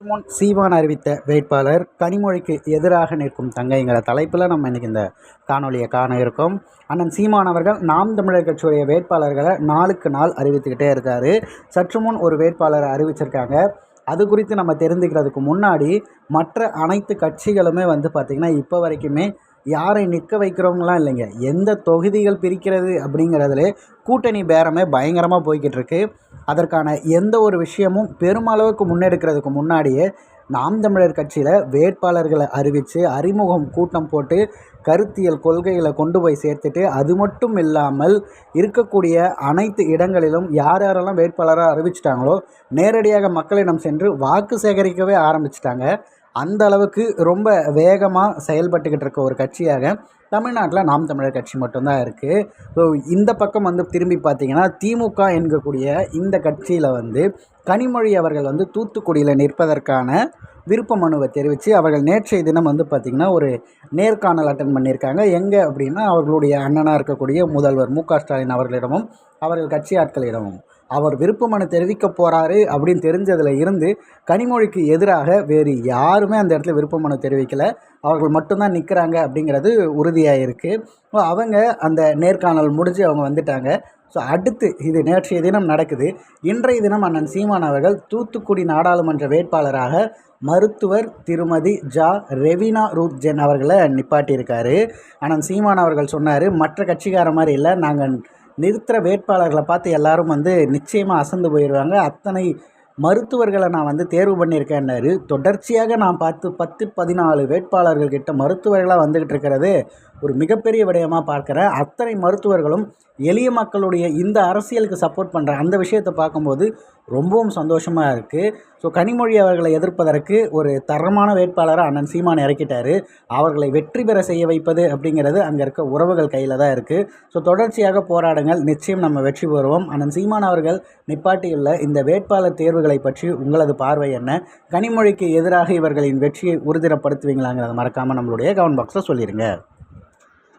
முன் சீமான் அறிவித்த வேட்பாளர் கனிமொழிக்கு எதிராக நிற்கும் தங்கைங்கிற தலைப்பில் நம்ம இன்றைக்கி இந்த காணொலியை காண இருக்கோம். அண்ணன் சீமான் அவர்கள் நாம் தமிழர் கட்சியுடைய வேட்பாளர்களை நாளுக்கு நாள் அறிவித்துக்கிட்டே இருக்கார். சற்று முன் ஒரு வேட்பாளரை அறிவிச்சிருக்காங்க. அது குறித்து நம்ம தெரிஞ்சுக்கிறதுக்கு முன்னாடி மற்ற அனைத்து கட்சிகளுமே வந்து பார்த்திங்கன்னா இப்போ வரைக்குமே யாரை நிற்க வைக்கிறவங்களாம் இல்லைங்க. எந்த தொகுதிகள் பிரிக்கிறது அப்படிங்கிறதுல கூட்டணி பேரமே பயங்கரமாக போய்கிட்டு இருக்குது அதற்கான எந்த ஒரு விஷயமும் பெருமளவுக்கு முன்னெடுக்கிறதுக்கு முன்னாடியே நாம் தமிழர் கட்சியில் வேட்பாளர்களை அறிவித்து அறிமுகம் கூட்டம் போட்டு கருத்தியல் கொள்கைகளை கொண்டு போய் சேர்த்துட்டு அது மட்டும் இல்லாமல் இருக்கக்கூடிய அனைத்து இடங்களிலும் யார் யாரெல்லாம் வேட்பாளராக அறிவிச்சிட்டாங்களோ நேரடியாக மக்களிடம் சென்று வாக்கு சேகரிக்கவே ஆரம்பிச்சிட்டாங்க. அந்த அளவுக்கு ரொம்ப வேகமாக செயல்பட்டுக்கிட்டு இருக்க ஒரு கட்சியாக தமிழ்நாட்டில் நாம் தமிழர் கட்சி மட்டும்தான் இருக்குது ஸோ இந்த பக்கம் வந்து திரும்பி பார்த்தீங்கன்னா திமுக என்கக்கூடிய இந்த கட்சியில் வந்து கனிமொழி அவர்கள் வந்து தூத்துக்குடியில் நிற்பதற்கான விருப்ப மனுவை தெரிவித்து அவர்கள் நேற்றைய தினம் வந்து பார்த்திங்கன்னா ஒரு நேர்காணல் அட்டன் பண்ணியிருக்காங்க. எங்கே அப்படின்னா அவர்களுடைய அண்ணனாக இருக்கக்கூடிய முதல்வர் மு க ஸ்டாலின் அவர்களிடமும் அவர்கள் கட்சி ஆட்களிடமும். அவர் விருப்பமனு தெரிவிக்க போகிறாரு அப்படின்னு தெரிஞ்சதில் இருந்து கனிமொழிக்கு எதிராக வேறு யாருமே அந்த இடத்துல விருப்பமனு தெரிவிக்கலை. அவர்கள் மட்டும்தான் நிற்கிறாங்க அப்படிங்கிறது உறுதியாக இருக்குது அவங்க அந்த நேர்காணல் முடிஞ்சு அவங்க வந்துட்டாங்க. ஸோ அடுத்து இது நேற்றைய தினம் நடக்குது. இன்றைய தினம் அண்ணன் சீமான் அவர்கள் தூத்துக்குடி நாடாளுமன்ற வேட்பாளராக மருத்துவர் திருமதி ஜா. ரெவினா ரூத் ஜென் அவர்களை நிப்பாட்டியிருக்காரு. அண்ணன் சீமான் அவர்கள் சொன்னார் மற்ற கட்சிக்கார மாதிரி இல்லை நாங்கள் நிறுத்துகிற வேட்பாளர்களை பார்த்து எல்லாரும் வந்து நிச்சயமாக அசந்து போயிடுவாங்க அத்தனை மருத்துவர்களை நான் வந்து தேர்வு பண்ணியிருக்கேன்னாரு தொடர்ச்சியாக நான் பார்த்து பத்து பதினாலு வேட்பாளர்கள் கிட்ட மருத்துவர்களாக வந்துக்கிட்டு இருக்கிறது. ஒரு மிகப்பெரிய விடயமாக பார்க்குற அத்தனை மருத்துவர்களும் எளிய மக்களுடைய இந்த அரசியலுக்கு சப்போர்ட் பண்ணுற அந்த விஷயத்தை பார்க்கும்போது ரொம்பவும் சந்தோஷமாக இருக்குது ஸோ கனிமொழி அவர்களை எதிர்ப்பதற்கு ஒரு தரமான வேட்பாளராக அண்ணன் சீமான் இறக்கிட்டார். அவர்களை வெற்றி பெற செய்ய வைப்பது அப்படிங்கிறது அங்கே இருக்க உறவுகள் கையில் தான் இருக்குது ஸோ தொடர்ச்சியாக போராடுங்கள். நிச்சயம் நம்ம வெற்றி பெறுவோம். அண்ணன் சீமான் அவர்கள் நிப்பாட்டியுள்ள இந்த வேட்பாளர் தேர்வுகளை பற்றி உங்களது பார்வை என்ன? கனிமொழிக்கு எதிராக இவர்களின் வெற்றியை உறுதிப்படுத்துவீங்களாங்கிறத மறக்காமல் நம்மளுடைய கமெண்ட் பாக்ஸில் சொல்லிடுங்க